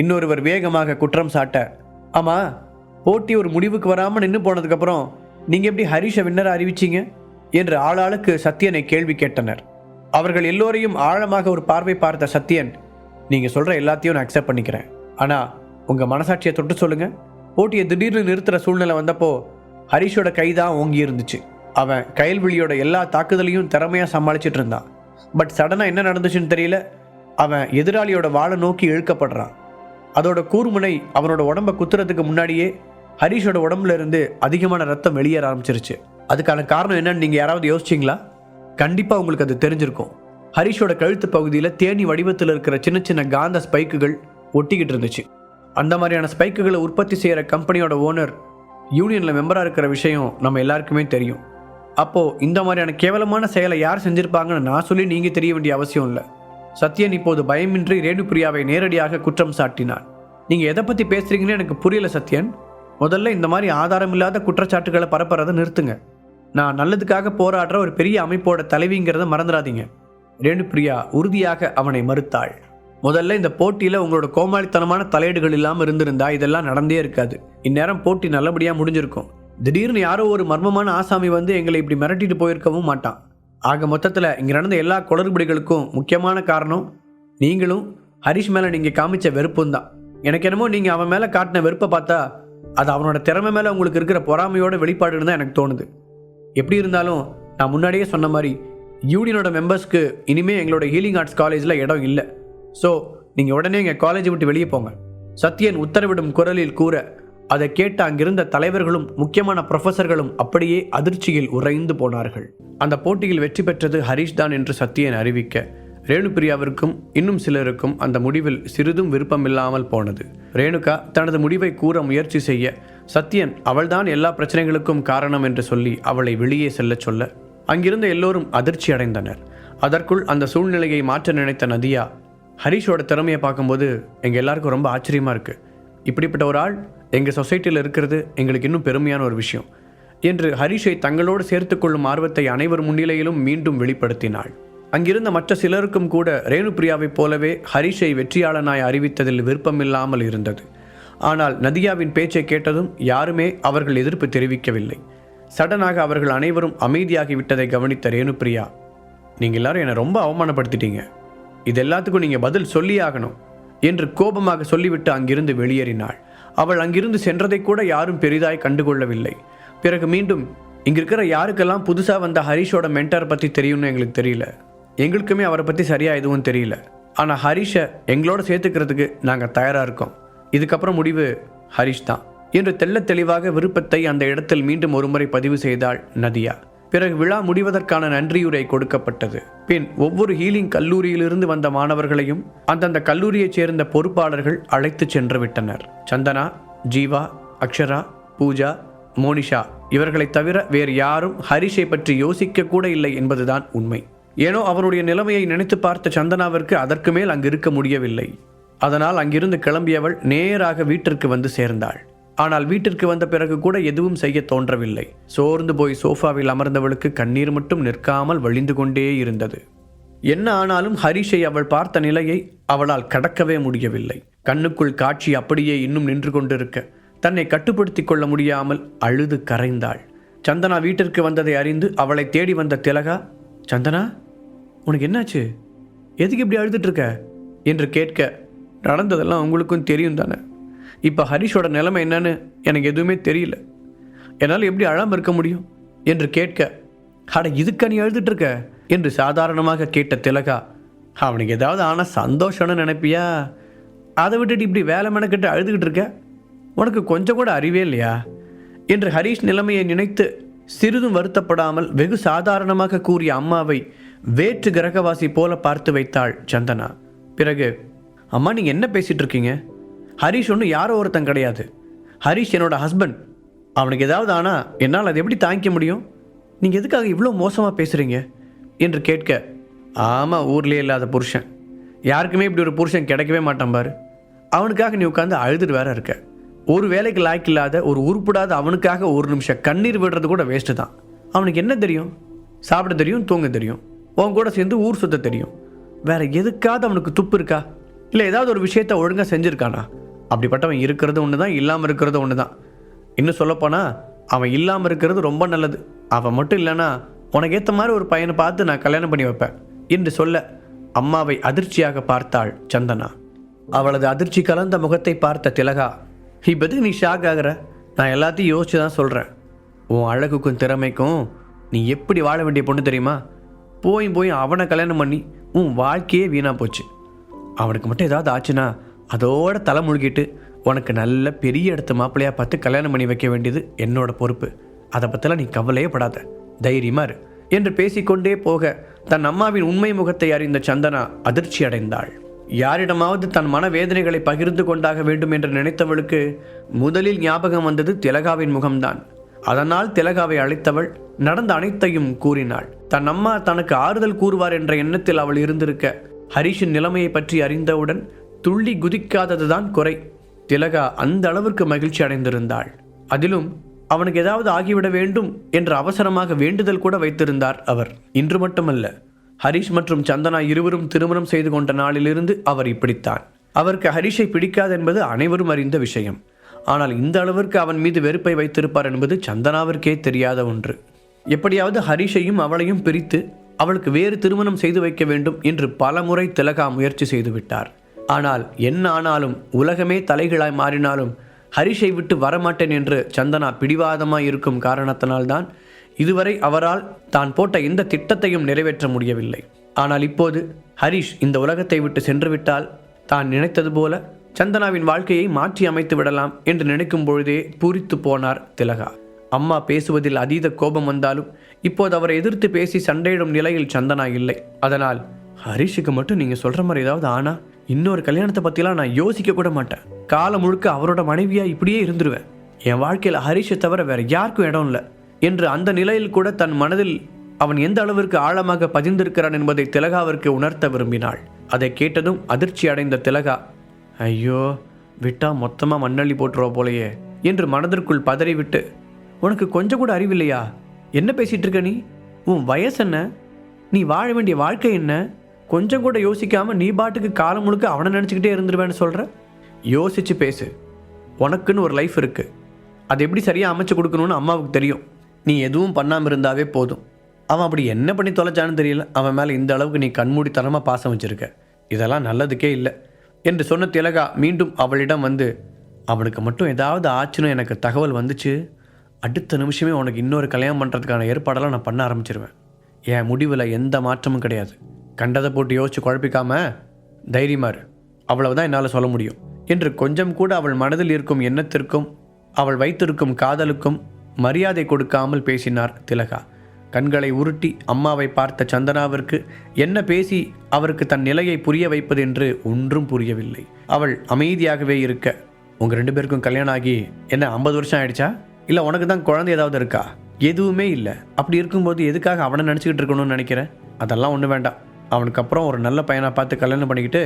இன்னொருவர் வேகமாக குற்றம் சாட்ட ஆமா போட்டி ஒரு முடிவுக்கு வராமல் நின்று போனதுக்கப்புறம் நீங்கள் எப்படி ஹரிஷை வின்னர் அறிவிச்சீங்க? என்று ஆளாளுக்கு சத்யனை கேள்வி கேட்டனர். அவர்கள் எல்லோரையும் ஆழமாக ஒரு பார்வை பார்த்த சத்யன் நீங்கள் சொல்கிற எல்லாத்தையும் நான் அக்செப்ட் பண்ணிக்கிறேன். ஆனால் உங்கள் மனசாட்சியை தொட்டு சொல்லுங்க. போட்டியை திடீர்னு நிறுத்துகிற சூழ்நிலை வந்தப்போ ஹரிஷோட கை தான் ஓங்கி இருந்துச்சு. அவன் கயல்விழியோட எல்லா தாக்குதலையும் திறமையாக சமாளிச்சிட்டு இருந்தான். பட் சடனாக என்ன நடந்துச்சுன்னு தெரியல. அவன் எதிராளியோட வாழை நோக்கி இழுக்கப்படுறான். அதோட கூர்முனை அவனோட உடம்ப குத்துறதுக்கு முன்னாடியே ஹரிஷோட உடம்புல இருந்து அதிகமான ரத்தம் வெளியேற ஆரம்பிச்சிருச்சு. அதுக்கான காரணம் என்னன்னு நீங்கள் யாராவது யோசிச்சிங்களா? கண்டிப்பாக உங்களுக்கு அது தெரிஞ்சிருக்கும். ஹரிஷோட கழுத்து பகுதியில் தேனி வடிவத்தில் இருக்கிற சின்ன சின்ன காந்த ஸ்பைக்குகள் ஒட்டிக்கிட்டு இருந்துச்சு. அந்த மாதிரியான ஸ்பைக்குகளை உற்பத்தி செய்கிற கம்பெனியோட ஓனர் யூனியனில் மெம்பராக இருக்கிற விஷயம் நம்ம எல்லாருக்குமே தெரியும். அப்போது இந்த மாதிரியான கேவலமான செயலை யார் செஞ்சுருப்பாங்கன்னு நான் சொல்லி நீங்கள் தெரிய வேண்டிய அவசியம் இல்லை. சத்யன் இப்போது பயமின்றி ரேணுபிரியாவை நேரடியாக குற்றம் சாட்டினான். நீங்கள் எதை பற்றி பேசுகிறீங்கன்னு எனக்கு புரியல சத்யன். முதல்ல இந்த மாதிரி ஆதாரமில்லாத குற்றச்சாட்டுகளை பரப்புறதை நிறுத்துங்க. நான் நல்லதுக்காக போராடுற ஒரு பெரிய அமைப்போட தலைவிங்கிறத மறந்துடாதீங்க. ரேணுபிரியா உறுதியாக அவனை மறுத்தாள். முதல்ல இந்த போட்டியில் உங்களோட கோமாளித்தனமான தலையீடுகள் இல்லாமல் இருந்திருந்தா இதெல்லாம் நடந்தே இருக்காது. இந்நேரம் போட்டி நல்லபடியாக முடிஞ்சிருக்கும். திடீர்னு யாரோ ஒரு மர்மமான ஆசாமி வந்து எங்களை இப்படி மிரட்டிட்டு போயிருக்கவும் மாட்டான். ஆக மொத்தத்தில் இங்கே நடந்த எல்லா குளறுபடிகளுக்கும் முக்கியமான காரணம் நீங்களும் ஹரிஷ் மேலே நீங்கள் காமிச்ச வெறுப்பும் தான். எனக்கு என்னமோ நீங்கள் அவன் மேலே காட்டின வெறுப்பை பார்த்தா அது அவனோட திறமை மேலே உங்களுக்கு இருக்கிற பொறாமையோட வெளிப்பாடுன்னு தான் எனக்கு தோணுது. எப்படி இருந்தாலும் நான் முன்னாடியே சொன்ன மாதிரி யூனியனோட மெம்பர்ஸ்க்கு இனிமேல் எங்களோட ஹீலிங் ஆர்ட்ஸ் காலேஜில் இடம் இல்லை. ஸோ நீங்கள் உடனே எங்கள் காலேஜை விட்டு வெளியே போங்க. சத்யன் உத்தரவிடும் குரலில் கூற அதை கேட்ட அங்கிருந்த தலைவர்களும் முக்கியமான ப்ரொஃபஸர்களும் அப்படியே அதிர்ச்சியில் உறைந்து போனார்கள். அந்த போட்டியில் வெற்றி பெற்றது ஹரிஷ் தான் என்று சத்தியன் அறிவிக்க ரேணுபிரியாவிற்கும் இன்னும் சிலருக்கும் அந்த முடிவில் சிறிதும் விருப்பமில்லாமல் போனது. ரேணுகா தனது முடிவை கூற முயற்சி செய்ய சத்யன் அவள்தான் எல்லா பிரச்சனைகளுக்கும் காரணம் என்று சொல்லி அவளை வெளியே செல்லச் சொல்ல அங்கிருந்த எல்லோரும் அதிர்ச்சி அடைந்தனர். அதற்குள் அந்த சூழ்நிலையை மாற்ற நினைத்த நதியா ஹரிஷோட திறமையை பார்க்கும்போது எங்கள் எல்லாருக்கும் ரொம்ப ஆச்சரியமாக இருக்குது இப்படிப்பட்ட ஒரு ஆள் எங்கள் சொசைட்டியில் இருக்கிறது எங்களுக்கு இன்னும் பெருமையான ஒரு விஷயம். என்று ஹரிஷை தங்களோடு சேர்த்து கொள்ளும் ஆர்வத்தை அனைவர் முன்னிலையிலும் மீண்டும் வெளிப்படுத்தினாள். அங்கிருந்த மற்ற சிலருக்கும் கூட ரேணுபிரியாவைப் போலவே ஹரிஷை வெற்றியாளனாய் அறிவித்ததில் விருப்பமில்லாமல் இருந்தது. ஆனால் நதியாவின் பேச்சை கேட்டதும் யாருமே அவர்கள் எதிர்ப்பு தெரிவிக்கவில்லை. சடனாக அவர்கள் அனைவரும் அமைதியாகிவிட்டதை கவனித்த ரேணுபிரியா நீங்கள் எல்லாரும் என்னை ரொம்ப அவமானப்படுத்திட்டீங்க. இது எல்லாத்துக்கும் நீங்கள் பதில் சொல்லியாகணும் என்று கோபமாக சொல்லிவிட்டு அங்கிருந்து வெளியேறினாள். அவள் அங்கிருந்து சென்றதை கூட யாரும் பெரிதாய் கண்டுகொள்ளவில்லை. பிறகு மீண்டும் இங்கிருக்கிற யாருக்கெல்லாம் புதுசாக வந்த ஹரிஷோட மென்டர் பற்றி தெரியும்னு எங்களுக்கு தெரியல. எங்களுக்குமே அவரை பற்றி சரியாக எதுவும் தெரியல. ஆனால் ஹரிஷை எங்களோட சேர்த்துக்கிறதுக்கு நாங்கள் தயாராக இருக்கோம். இதுக்கப்புறம் முடிவு ஹரிஷ் தான். என்று தெள்ள தெளிவாக விருப்பத்தை அந்த இடத்தில் மீண்டும் ஒருமுறை பதிவு செய்தாள் நதியா. பிறகு விழா முடிவதற்கான நன்றியுரை கொடுக்கப்பட்டது. பின் ஒவ்வொரு ஹீலிங் கல்லூரியிலிருந்து வந்த மாணவர்களையும் அந்தந்த கல்லூரியைச் சேர்ந்த பொறுப்பாளர்கள் அழைத்துச் சென்று விட்டனர் சந்தனா ஜீவா அக்ஷரா பூஜா மோனிஷா இவர்களைத் தவிர வேறு யாரும் ஹரிஷை பற்றி யோசிக்க கூட இல்லை என்பதுதான் உண்மை. ஏனோ அவருடைய நிலைமையை நினைத்து பார்த்த சந்தனாவிற்கு அதற்கு மேல் அங்கு இருக்க முடியவில்லை. அதனால் அங்கிருந்து கிளம்பியவள் நேராக வீட்டிற்கு வந்து சேர்ந்தாள். ஆனால் வீட்டிற்கு வந்த பிறகு கூட எதுவும் செய்ய தோன்றவில்லை. சோர்ந்து போய் சோஃபாவில் அமர்ந்தவளுக்கு கண்ணீர் மட்டும் நிற்காமல் வழிந்து கொண்டே இருந்தது. என்ன ஆனாலும் ஹரிஷை அவள் பார்த்த நிலையை அவளால் கடக்கவே முடியவில்லை. கண்ணுக்குள் காட்சி அப்படியே இன்னும் நின்று கொண்டிருக்க தன்னை கட்டுப்படுத்திக் கொள்ள முடியாமல் அழுது கரைந்தாள். சந்தனா வீட்டிற்கு வந்ததை அறிந்து அவளை தேடி வந்த திலகா சந்தனா உனக்கு என்னாச்சு? எதுக்கு இப்படி அழுதுட்டு இருக்க? என்று கேட்க நடந்ததெல்லாம் உங்களுக்கும் தெரியும் தானே? இப்போ ஹரிஷோட நிலைமை என்னன்னு எனக்கு எதுவுமே தெரியல. என்னால் எப்படி அழாமல் இருக்க முடியும் என்று கேட்க அட இதுக்க நீ எழுதிட்டுருக்க என்று சாதாரணமாக கேட்ட திலகா அவனுக்கு ஏதாவது ஆனால் சந்தோஷம்னு நினைப்பியா? அதை விட்டுட்டு இப்படி வேலை மெனக்கிட்டு அழுதுகிட்டு இருக்க? உனக்கு கொஞ்சம் கூட அறிவே இல்லையா? என்று ஹரிஷ் நிலைமையை நினைத்து சிறிதும் வருத்தப்படாமல் வெகு சாதாரணமாக கூறிய அம்மாவை வேற்று கிரகவாசி போல பார்த்து வைத்தாள் சந்தனா. பிறகு அம்மா நீங்கள் என்ன பேசிகிட்டு இருக்கீங்க? ஹரிஷ் ஒன்று யாரோ ஒருத்தன் கிடையாது. ஹரிஷ் என்னோட ஹஸ்பண்ட் அவனுக்கு ஏதாவது ஆனால் என்னால் அதை எப்படி தாங்கிக்க முடியும்? நீங்கள் எதுக்காக இவ்வளோ மோசமாக பேசுகிறீங்க என்று கேட்க ஆமாம் ஊர்லேயே இல்லாத புருஷன். யாருக்குமே இப்படி ஒரு புருஷன் கிடைக்கவே மாட்டான் பாரு. அவனுக்காக நீ உட்காந்து அழுதுட்டு வேற இருக்க. ஒரு வேலைக்கு லாய்க்கு இல்லாத ஒரு உருப்பிடாத அவனுக்காக ஒரு நிமிஷம் கண்ணீர் விடுறது கூட வேஸ்ட்டு தான். அவனுக்கு என்ன தெரியும்? சாப்பிட தெரியும் தூங்க தெரியும். உன் கூட சேர்ந்து ஊர் சுத்த தெரியும். வேற எதுக்காவது அவனுக்கு துப்பு இருக்கா? இல்லை ஏதாவது ஒரு விஷயத்த ஒழுங்காக செஞ்சுருக்கானா? அப்படிப்பட்டவன் இருக்கிறது ஒன்று தான் இல்லாமல் இருக்கிறது ஒன்று தான் இன்னும் சொல்லப்போனால் அவன் இல்லாமல் இருக்கிறது ரொம்ப நல்லது. அவன் மட்டும் இல்லைன்னா உனக்கு ஏற்ற மாதிரி ஒரு பையனை பார்த்து நான் கல்யாணம் பண்ணி வைப்பேன் என்று சொல்ல அம்மாவை அதிர்ச்சியாக பார்த்தாள் சந்தனா. அவளது அதிர்ச்சி கலந்த முகத்தை பார்த்த திலகா இப்போதுக்கு நீ ஷாக் ஆகுற? நான் எல்லாத்தையும் யோசிச்சு தான் சொல்கிறேன் உன் அழகுக்கும் திறமைக்கும் நீ எப்படி வாழ வேண்டிய பொண்ணு தெரியுமா? போய் போய் அவனை கல்யாணம் பண்ணி உன் வாழ்க்கையே வீணாக போச்சு. அவனுக்கு மட்டும் ஏதாவது ஆச்சுன்னா அதோட தலை முழுகிட்டு உனக்கு நல்ல பெரிய இடத்து மாப்பிள்ளையாக பார்த்து கல்யாணம் பண்ணி வைக்க வேண்டியது என்னோட பொறுப்பு. அதை பற்றிலாம் நீ கவலையே படாத. தைரியமாக இரு. என்று பேசிக்கொண்டே போக தன் அம்மாவின் உண்மை முகத்தை அறிந்த சந்தனா அதிர்ச்சி அடைந்தாள். யாரிடமாவது தன் மனவேதனைகளை பகிர்ந்து கொண்டாக வேண்டும் என்று நினைத்தவளுக்கு முதலில் ஞாபகம் வந்தது திலகாவின் முகம்தான். அதனால் திலகாவை அழைத்தவள் நடந்த அனைத்தையும் கூறினாள். தன் அம்மா தனக்கு ஆறுதல் கூறுவார் என்ற எண்ணத்தில் அவள் இருந்திருக்க ஹரிஷின் நிலைமையை பற்றி அறிந்தவுடன் துள்ளி குதிக்காததுதான் குறை. திலகா அந்த அளவிற்கு மகிழ்ச்சி அடைந்திருந்தாள். அதிலும் அவனுக்கு ஏதாவது ஆகிவிட வேண்டும் என்று அவசரமாக வேண்டுதல் கூட வைத்திருந்தார் அவர். இன்று மட்டுமல்ல ஹரிஷ் மற்றும் சந்தனா இருவரும் திருமணம் செய்து கொண்ட நாளிலிருந்து அவர் இப்படித்தான். அவருக்கு ஹரிஷை பிடிக்காது என்பது அனைவரும் அறிந்த விஷயம். ஆனால் இந்த அளவிற்கு அவன் மீது வெறுப்பை வைத்திருப்பார் என்பது சந்தனாவிற்கே தெரியாத ஒன்று. எப்படியாவது ஹரிஷையும் அவளையும் பிரித்து அவளுக்கு வேறு திருமணம் செய்து வைக்க வேண்டும் என்று பலமுறை திலகா முயற்சி செய்துவிட்டார் ஆனால் என்ன ஆனாலும் உலகமே தலைகளாய் மாறினாலும் ஹரிஷை விட்டு வரமாட்டேன் என்று சந்தனா பிடிவாதமாய் இருக்கும் காரணத்தினால்தான் இதுவரை அவரால் தான் போட்ட எந்த திட்டத்தையும் நிறைவேற்ற முடியவில்லை. ஆனால் இப்போது ஹரிஷ் இந்த உலகத்தை விட்டு சென்று விட்டால் தான் நினைத்தது போல சந்தனாவின் வாழ்க்கையை மாற்றி அமைத்து விடலாம் என்று நினைக்கும் பொழுதே பூரித்து போனார் திலகா. அம்மா பேசுவதில் அதீத கோபம் வந்தாலும் இப்போது அவரை எதிர்த்து பேசி சண்டையிடும் நிலையில் சந்தனா இல்லை. அதனால் ஹரிஷுக்கு மட்டும் நீங்கள் சொல்கிற மாதிரி ஏதாவது ஆனா இன்னொரு கல்யாணத்தை பற்றிலாம் நான் யோசிக்க கூட மாட்டேன். காலம் முழுக்க அவரோட மனைவியாக இப்படியே இருந்துருவேன். என் வாழ்க்கையில் ஹரிஷை தவிர வேறு யாருக்கும் இடம் இல்லை என்று அந்த நிலையில் கூட தன் மனதில் அவன் எந்த அளவிற்கு ஆழமாக பதிந்திருக்கிறான் என்பதை திலகாவிற்கு உணர்த்த விரும்பினாள். அதை கேட்டதும் அதிர்ச்சி அடைந்த திலகா ஐயோ விட்டா மொத்தமாக மண்ணள்ளி போட்டுருவா போலையே என்று மனதிற்குள் பதறிவிட்டு உனக்கு கொஞ்சம் கூட அறிவில்லையா? என்ன பேசிகிட்டு இருக்க நீ? உன் வயசு என்ன? நீ வாழ வேண்டிய வாழ்க்கை என்ன? கொஞ்சம் கூட யோசிக்காமல் நீ பாட்டுக்கு காலம் முழுக்க அவனை நினச்சிக்கிட்டே இருந்துருவேன்னு சொல்கிற யோசித்து பேசு. உனக்குன்னு ஒரு லைஃப் இருக்குது அது எப்படி சரியாக அமைச்சு கொடுக்கணும்னு அம்மாவுக்கு தெரியும். நீ எதுவும் பண்ணாமல் இருந்தாவே போதும். அவன் அப்படி என்ன பண்ணி தொலைச்சான்னு தெரியல. அவன் மேலே இந்த அளவுக்கு நீ கண்மூடித்தனமாக பாசம் வச்சுருக்க. இதெல்லாம் நல்லதுக்கே இல்லை. என்று சொன்ன திலகா மீண்டும் அவளிடம் வந்து அவனுக்கு மட்டும் ஏதாவது ஆச்சுன்னு எனக்கு தகவல் வந்துச்சு. அடுத்த நிமிஷமே உனக்கு இன்னொரு கல்யாணம் பண்ணுறதுக்கான ஏற்பாடெல்லாம் நான் பண்ண ஆரம்பிச்சிருவேன். என் முடிவில் எந்த மாற்றமும் கிடையாது. கண்டதை போட்டு யோசிச்சு குழப்பிக்காம தைரியமா அவ்வளவுதான் என்னால் சொல்ல முடியும். என்று கொஞ்சம் கூட அவள் மனதில் இருக்கும் எண்ணத்திற்கும் அவள் வைத்திருக்கும் காதலுக்கும் மரியாதை கொடுக்காமல் பேசினார் திலகா. கண்களை உருட்டி அம்மாவை பார்த்த சந்தனாவிற்கு என்ன பேசி அவருக்கு தன் நிலையை புரிய வைப்பது என்று ஒன்றும் புரியவில்லை. அவள் அமைதியாகவே இருக்க உங்கள் ரெண்டு பேருக்கும் கல்யாணம் ஆகி என்ன ஐம்பது வருஷம் ஆயிடுச்சா? இல்லை உனக்கு தான் குழந்தை ஏதாவது இருக்கா? எதுவுமே இல்லை. அப்படி இருக்கும்போது எதுக்காக அவனை நினச்சிக்கிட்டு இருக்கணும்னு நினைக்கிறேன் அதெல்லாம் ஒன்றும் வேண்டாம். அவனுக்கு அப்புறம் ஒரு நல்ல பையனாக பார்த்து கல்யாணம் பண்ணிக்கிட்டு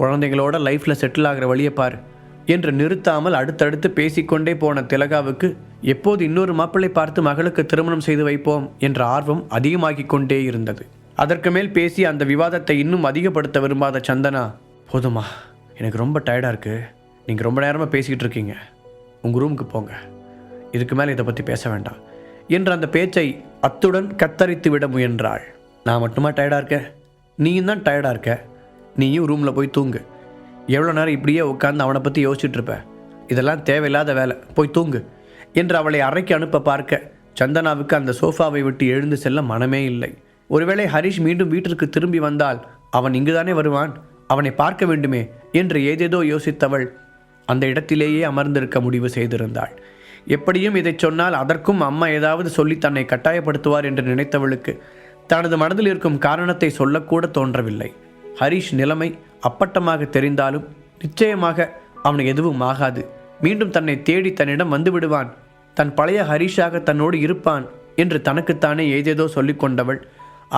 குழந்தைங்களோட லைஃப்பில் செட்டில் ஆகிற வழியை பார் என்று நிறுத்தாமல் அடுத்தடுத்து பேசிக்கொண்டே போன திலகாவுக்கு எப்போது இன்னொரு மாப்பிள்ளை பார்த்து மகளுக்கு திருமணம் செய்து வைப்போம் என்ற ஆர்வம் அதிகமாகிக் கொண்டே இருந்தது. அதற்கு மேல் பேசி அந்த விவாதத்தை இன்னும் அதிகப்படுத்த விரும்பாத சந்தனா போதுமா எனக்கு ரொம்ப டயர்டாக இருக்குது நீங்கள் ரொம்ப நேரமாக பேசிக்கிட்டு இருக்கீங்க. உங்கள் ரூமுக்கு போங்க. இதுக்கு மேலே இதை பற்றி பேச வேண்டாம் என்று அந்த பேச்சை அத்துடன் கத்தரித்து விட முயன்றாள். நான் மட்டுமா டயர்டாக இருக்கேன்? நீயும் தான் டயர்டாக இருக்க. நீயும் ரூமில் போய் தூங்கு. எவ்வளோ நேரம் இப்படியே உட்காந்து அவனை பற்றி யோசிச்சுட்டு இதெல்லாம் தேவையில்லாத வேலை. போய் தூங்கு. என்று அவளை அறைக்கு அனுப்ப பார்க்க சந்தனாவுக்கு அந்த சோஃபாவை விட்டு எழுந்து செல்ல மனமே இல்லை. ஒருவேளை ஹரிஷ் மீண்டும் வீட்டிற்கு திரும்பி வந்தால் அவன் இங்குதானே வருவான்? அவனை பார்க்க வேண்டுமே? என்று ஏதேதோ யோசித்தவள் அந்த இடத்திலேயே அமர்ந்திருக்க முடிவு செய்திருந்தாள். எப்படியும் இதை சொன்னால் அதற்கும் அம்மா ஏதாவது சொல்லி தன்னை கட்டாயப்படுத்துவார் என்று நினைத்தவளுக்கு தனது மனதில் இருக்கும் காரணத்தை சொல்லக்கூட தோன்றவில்லை. ஹரிஷ் நிலைமை அப்பட்டமாக தெரிந்தாலும் நிச்சயமாக அவன் எதுவும் ஆகாது. மீண்டும் தன்னை தேடி தன்னிடம் வந்து விடுவான். தன் பழைய ஹரிஷாக தன்னோடு இருப்பான் என்று தனக்குத்தானே ஏதேதோ சொல்லிக் கொண்டவள்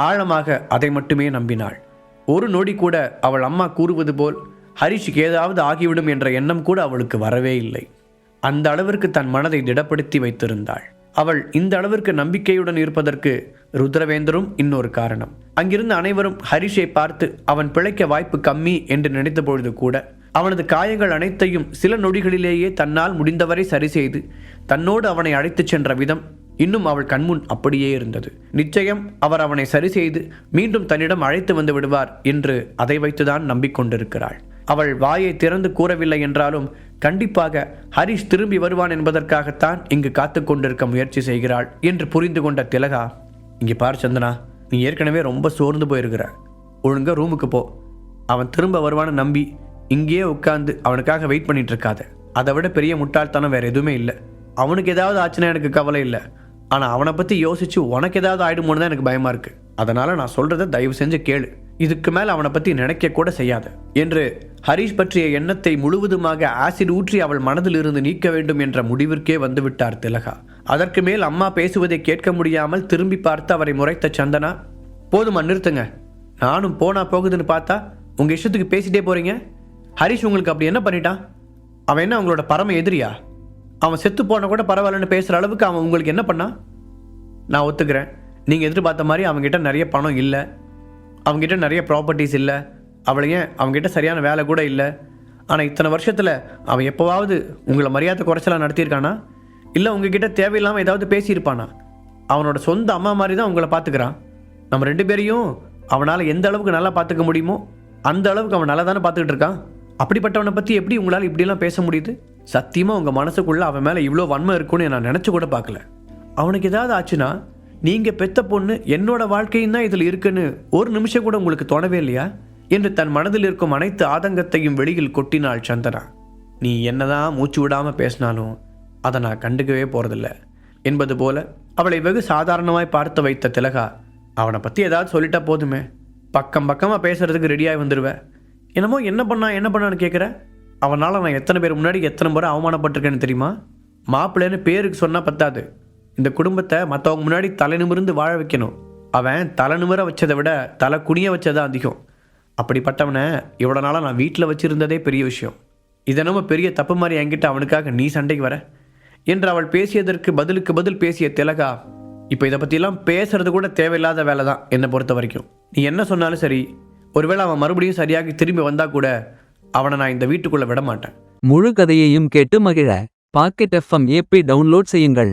ஆழமாக அதை மட்டுமே நம்பினாள். ஒரு நொடி கூட அவள் அம்மா கூறுவது போல் ஹரிஷுக்கு ஏதாவது ஆகிவிடும் என்ற எண்ணம் கூட அவளுக்கு வரவே இல்லை. அந்த அளவிற்கு தன் மனதை திடப்படுத்தி வைத்திருந்தாள். அவள் இந்த அளவிற்கு நம்பிக்கையுடன் இருப்பதற்கு ருத்ரவேந்தரும் இன்னொரு காரணம். அங்கிருந்த அனைவரும் ஹரிஷை பார்த்து அவன் பிழைக்க வாய்ப்பு கம்மி என்று நினைத்தபொழுது கூட அவனது காயங்கள் அனைத்தையும் சில நொடிகளிலேயே தன்னால் முடிந்தவரை சரி செய்து தன்னோடு அவனை அழைத்துச் சென்ற விதம் இன்னும் அவள் கண்முன் அப்படியே இருந்தது. நிச்சயம் அவர் அவனை சரி செய்து மீண்டும் தன்னிடம் அழைத்து வந்து விடுவார் என்று அதை வைத்துதான் நம்பிக்கொண்டிருக்கிறாள். அவள் வாயை திறந்து கூறவில்லை என்றாலும் கண்டிப்பாக ஹரிஷ் திரும்பி வருவான் என்பதற்காகத்தான் இங்கு காத்து கொண்டிருக்க முயற்சி செய்கிறாள் என்று புரிந்து கொண்ட திலகா இங்கே பார் சந்தனா நீ ஏற்கனவே ரொம்ப சோர்ந்து போயிருக்கிற. ஒழுங்காக ரூமுக்கு போ. அவன் திரும்ப வருவான்னு நம்பி இங்கேயே உட்காந்து அவனுக்காக வெயிட் பண்ணிட்டு இருக்காத. அதை விட பெரிய முட்டாள்தனம் வேற எதுவுமே இல்லை. அவனுக்கு ஏதாவது ஆச்சுன்னா எனக்கு கவலை இல்லை. ஆனால் அவனை பற்றி யோசிச்சு உனக்கு ஏதாவது ஆயிடுமோன்னு தான் எனக்கு பயமா இருக்கு. அதனால நான் சொல்றதை தயவு செஞ்சு கேளு. இதுக்கு மேல் அவனை பற்றி நினைக்க கூட என்று ஹரிஷ் பற்றிய எண்ணத்தை முழுவதுமாக ஆசிட் ஊற்றி அவள் மனதில் இருந்து நீக்க வேண்டும் என்ற முடிவிற்கே வந்துவிட்டார் திலகா. அதற்கு மேல் அம்மா பேசுவதை கேட்க முடியாமல் திரும்பி பார்த்து அவரை முறைத்த சந்தனா போதுமா நிறுத்துங்க. நானும் போனா போகுதுன்னு பார்த்தா உங்கள் இஷ்டத்துக்கு பேசிட்டே போறீங்க. ஹரிஷ் உங்களுக்கு அப்படி என்ன பண்ணிட்டான்? அவன் என்ன அவங்களோட பரம எதிரியா? அவன் செத்து போன கூட பரவாயில்லன்னு பேசுகிற அளவுக்கு அவன் உங்களுக்கு என்ன பண்ணான் நான் ஒத்துக்கிறேன். நீங்கள் எதிர்பார்த்த மாதிரி அவங்ககிட்ட நிறைய பணம் இல்லை. அவங்ககிட்ட நிறைய ப்ராப்பர்ட்டிஸ் இல்லை. அவளை ஏன் அவங்ககிட்ட சரியான வேலை கூட இல்லை. ஆனால் இத்தனை வருஷத்தில் அவன் எப்போவாவது உங்களை மரியாதை குறைச்சலாக நடத்தியிருக்கானா? இல்லை உங்ககிட்ட தேவையில்லாமல் ஏதாவது பேசியிருப்பானா? அவனோட சொந்த அம்மா மாதிரி தான் உங்களை பார்த்துக்கிறான். நம்ம ரெண்டு பேரையும் அவனால் எந்த அளவுக்கு நல்லா பார்த்துக்க முடியுமோ அந்த அளவுக்கு அவன் நல்லா தானே பார்த்துக்கிட்டு இருக்கான். அப்படிப்பட்டவனை பற்றி எப்படி உங்களால் இப்படிலாம் பேச முடியுது? சத்தியமாக உங்கள் மனசுக்குள்ளே அவன் மேலே இவ்வளோ வன்மை இருக்குன்னு நான் நினச்சி கூட பார்க்கல. அவனுக்கு ஏதாவது ஆச்சுன்னா நீங்கள் பெத்த பொண்ணு என்னோட வாழ்க்கையும் தான் இதில் இருக்குன்னு ஒரு நிமிஷம் கூட உங்களுக்கு தோணவே இல்லையா? என்று தன் மனதில் இருக்கும் அனைத்து ஆதங்கத்தையும் வெளியில் கொட்டினாள் சந்தனா. நீ என்னதான் மூச்சு விடாமல் பேசினாலும் அதை நான் கண்டுக்கவே போகிறதில்ல என்பது போல அவளை வெகு சாதாரணமாய் பார்த்து வைத்த திலகா அவனை பற்றி ஏதாவது சொல்லிட்டா போதுமே. பக்கம் பக்கமாக பேசுறதுக்கு ரெடியாகி வந்துடுவேன் என்னமோ என்ன பண்ணா என்ன பண்ணான்னு கேட்குற அவனால் நான் எத்தனை பேர் முன்னாடி எத்தனை முறை அவமானப்பட்டிருக்கேன்னு தெரியுமா? மாப்பிள்ளைன்னு பேருக்கு சொன்னால் பத்தாது. இந்த குடும்பத்தை மற்றவங்க முன்னாடி தலை நிமிர்ந்து வாழ வைக்கணும். அவன் தலை நிமிர வச்சதை விட தலை குனிய வச்சதான் அதிகம். அப்படிப்பட்டவனை இவ்வளோ நாளாக நான் வீட்டில் வச்சுருந்ததே பெரிய விஷயம். இதை நம்ம பெரிய தப்பு மாதிரி என்கிட்ட அவனுக்காக நீ சண்டைக்கு வர. என்று அவள் பேசியதற்கு பதிலுக்கு பதில் பேசிய திலகா இப்போ இதை பற்றிலாம் பேசுறது கூட தேவையில்லாத வேலை தான் என்னை பொறுத்த வரைக்கும். நீ என்ன சொன்னாலும் சரி ஒருவேளை அவன் மறுபடியும் சரியாக திரும்பி வந்தா கூட அவனை நான் இந்த வீட்டுக்குள்ளே விட மாட்டேன். முழு கதையையும் கேட்டு மகிழ. பாக்கெட் எஃப்எம் ஏபி டவுன்லோட் செய்யுங்கள்.